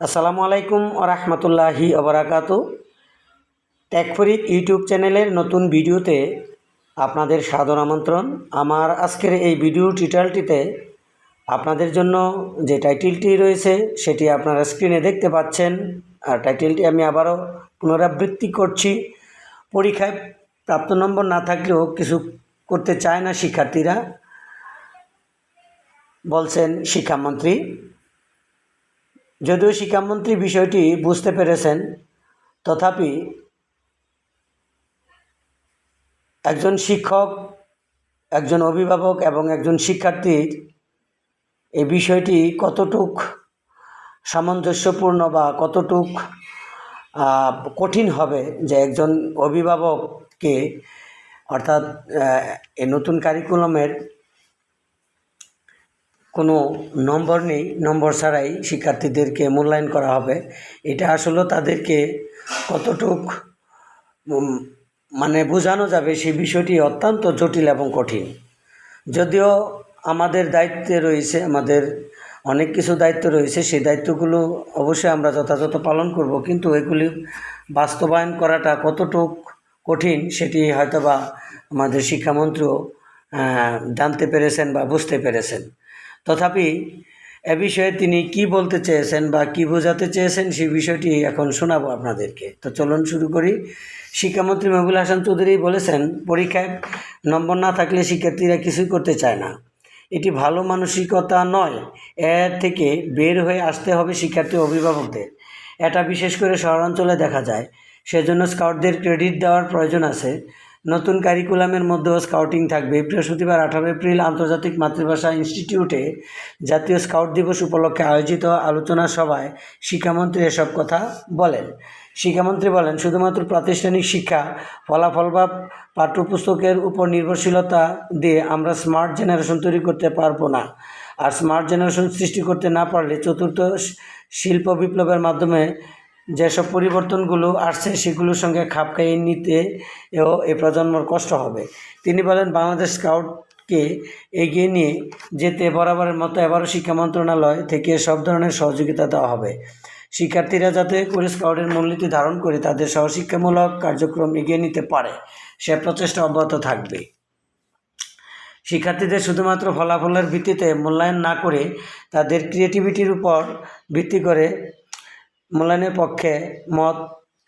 আসসালামু আলাইকুম রহমতুল্লাহি অবরাকাত টেকফরিক ইউটিউব চ্যানেলের নতুন ভিডিওতে আপনাদের সাদর আমন্ত্রণ। আমার আজকের এই ভিডিও টিউটোরিয়ালটিতে আপনাদের জন্য যে টাইটেলটি রয়েছে, সেটি আপনারা স্ক্রিনে দেখতে পাচ্ছেন। আর টাইটেলটি আমি আবারও পুনরাবৃত্তি করছি। পরীক্ষায় প্রাপ্ত নম্বর না থাকলেও কিছু করতে চায় না শিক্ষার্থীরা, বলছেন শিক্ষামন্ত্রী। যদিও শিক্ষামন্ত্রী বিষয়টি বুঝতে পেরেছেন, তথাপি একজন শিক্ষক, একজন অভিভাবক এবং একজন শিক্ষার্থীর এই বিষয়টি কতটুক সামঞ্জস্যপূর্ণ বা কতটুক কঠিন হবে যে একজন অভিভাবককে, অর্থাৎ এই নতুন কারিকুলামের কোনো নম্বর নেই, নম্বর ছাড়াই শিক্ষার্থীদেরকে মূল্যায়ন করা হবে। এটা আসলে তাদেরকে কতটুক মানে বোঝানো যাবে সেই বিষয়টি অত্যন্ত জটিল এবং কঠিন। যদিও আমাদের দায়িত্বে রয়েছে, আমাদের অনেক কিছু দায়িত্ব রয়েছে, সেই দায়িত্বগুলো অবশ্যই আমরা যথাযথ পালন করব, কিন্তু এগুলি বাস্তবায়ন করাটা কতটুক কঠিন সেটি হয়তোবা আমাদের শিক্ষামন্ত্রীও জানতে পেরেছেন বা বুঝতে পেরেছেন। তথাপি এ বিষয়ে তিনি কি বলতে চেয়েছেন বা কি বোঝাতে চেয়েছেন সেই বিষয়টি এখন শোনাবো আপনাদেরকে। তো চলুন শুরু করি। শিক্ষামন্ত্রী মহবুল হাসান চৌধুরী বলেছেন, পরীক্ষায় নম্বর না থাকলে শিক্ষার্থীরা কিছুই করতে চায় না। এটি ভালো মানসিকতা নয় এর থেকে বের হয়ে আসতে হবে শিক্ষার্থী অভিভাবকদের। এটা বিশেষ করে শহরাঞ্চলে দেখা যায়। সেজন্য স্কাউটদের ক্রেডিট দেওয়ার প্রয়োজন আছে। নতুন কারিকুলামের মধ্যেও স্কাউটিং থাকবে। বৃহস্পতিবার, আঠারো এপ্রিল, আন্তর্জাতিক মাতৃভাষা ইনস্টিটিউটে জাতীয় স্কাউট দিবস উপলক্ষে আয়োজিত আলোচনা সভায় শিক্ষামন্ত্রী এসব কথা বলেন। শিক্ষামন্ত্রী বলেন, শুধুমাত্র প্রাতিষ্ঠানিক শিক্ষা, ফলাফল বা পাঠ্যপুস্তকের উপর নির্ভরশীলতা দিয়ে আমরা স্মার্ট জেনারেশন তৈরি করতে পারব না। আর স্মার্ট জেনারেশন সৃষ্টি করতে না পারলে চতুর্থ শিল্প বিপ্লবের মাধ্যমে যেসব পরিবর্তনগুলো আসছে সেগুলোর সঙ্গে খাপ খাইয়ে নিতে এও এ প্রজন্মর কষ্ট হবে। তিনি বলেন, বাংলাদেশ স্কাউটকে এগিয়ে নিয়ে যেতে বরাবরের মতো এবারও শিক্ষা মন্ত্রণালয় থেকে সব ধরনের সহযোগিতা দেওয়া হবে। শিক্ষার্থীরা যাতে করে স্কাউটের মূলনীতি ধারণ করে তাদের সহশিক্ষামূলক কার্যক্রম এগিয়ে নিতে পারে, সে প্রচেষ্টা অব্যাহত থাকবে। শিক্ষার্থীদের শুধুমাত্র ফলাফলের ভিত্তিতে মূল্যায়ন না করে তাদের ক্রিয়েটিভিটির উপর ভিত্তি করে মূল্যায়নের পক্ষে মত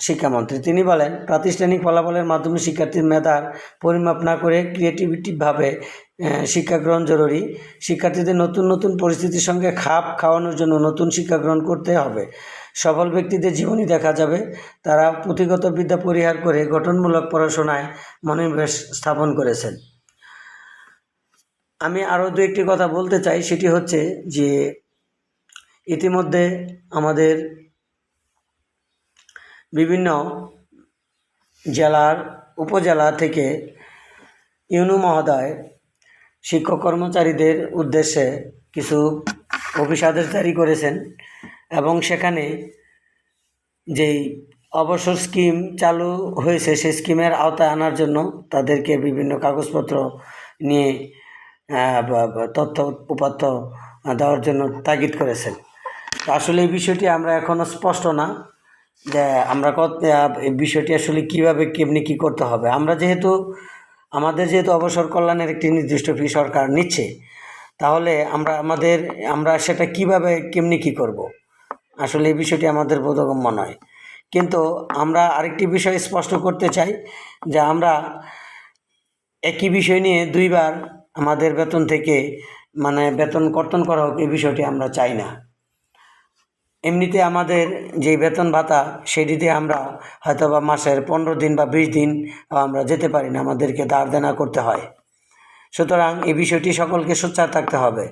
শিক্ষামন্ত্রী। তিনি বলেন, প্রাতিষ্ঠানিক ফলাফলের মাধ্যমে শিক্ষার্থীর মেধার পরিমাপ না করে ক্রিয়েটিভিটিভাবে শিক্ষা গ্রহণ জরুরি। শিক্ষার্থীদের নতুন নতুন পরিস্থিতির সঙ্গে খাপ খাওয়ানোর জন্য নতুন শিক্ষা গ্রহণ করতে হবে। সফল ব্যক্তিদের জীবনী দেখা যাবে। তারা পুঁথিগত বিদ্যা পরিহার করে গঠনমূলক পড়াশোনায় মনোনিবেশ স্থাপন করেছেন। আমি আরও দু একটি কথা বলতে চাই। সেটি হচ্ছে যে, ইতিমধ্যে আমাদের বিভিন্ন জেলার উপজেলা থেকে ইউনু মহোদয় শিক্ষক কর্মচারীদের উদ্দেশ্যে কিছু অফিসাদেশ জারি করেছেন এবং সেখানে যেই অবসর স্কিম চালু হয়েছে, সেই স্কিমের আওতায় আনার জন্য তাদেরকে বিভিন্ন কাগজপত্র নিয়ে তথ্য উপাত্ত দেওয়ার জন্য তাগিদ করেছেন। আসলে এই বিষয়টি আমরা এখনও স্পষ্ট না। যে আমরা বিষয়টি আসলে কীভাবে কেমনি কি করতে হবে। আমরা যেহেতু, আমাদের যেহেতু অবসর কল্যাণের একটি নির্দিষ্ট ফি সরকার নিচ্ছে, তাহলে আমরা আমাদের, আমরা সেটা কীভাবে কেমনি কি করব? আসলে এই বিষয়টি আমাদের বোধগম্য নয়। কিন্তু আমরা আরেকটি বিষয় স্পষ্ট করতে চাই, যে আমরা একই বিষয় নিয়ে দুইবার আমাদের বেতন থেকে মানে বেতন কর্তন করা হোক, এই বিষয়টি আমরা চাই না। এমনিতে আমাদের যে বেতন ভাতা, সেটিতে আমরা হয়তো বা মাসের পনেরো দিন বা বিশ দিন আমরা যেতে পারি না, আমাদেরকে দাঁড় দেনা করতে হয়। সুতরাং এই বিষয়টি সকলকে সোচ্চার থাকতে হবে।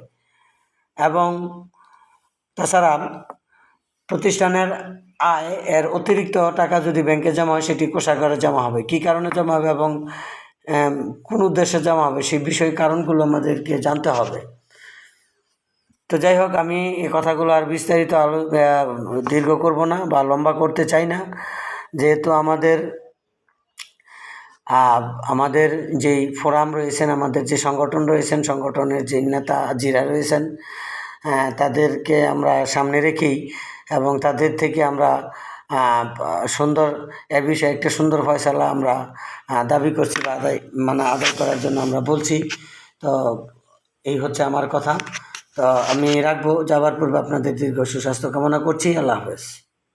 এবং তাছাড়া প্রতিষ্ঠানের আয় এর অতিরিক্ত টাকা যদি ব্যাংকে জমা হয়, সেটি কোষাগারে জমা হবে। কী কারণে জমা হবে এবং কোন উদ্দেশ্যে জমা হবে, সেই বিষয় কারণগুলো আমাদেরকে জানতে হবে। তো যাই হোক, আমি এ কথাগুলো আর বিস্তারিত আলো দীর্ঘ করব না বা লম্বা করতে চাই না। যেহেতু আমাদের আমাদের যেই ফোরাম রয়েছেন, আমাদের যে সংগঠন রয়েছেন, সংগঠনের যে নেতা জিরা রয়েছেন তাদেরকে আমরা সামনে রেখেই এবং তাদের থেকে আমরা সুন্দর, এ বিষয়ে একটা সুন্দর ফয়সালা আমরা দাবি করছি বা আদায় মানে আদায় করার জন্য আমরা বলছি। তো এই হচ্ছে আমার কথা। তা আমি রাখব যাবার পূর্বে আপনাদের দীর্ঘ সুস্বাস্থ্য কামনা করছি। আল্লাহ হাফেজ।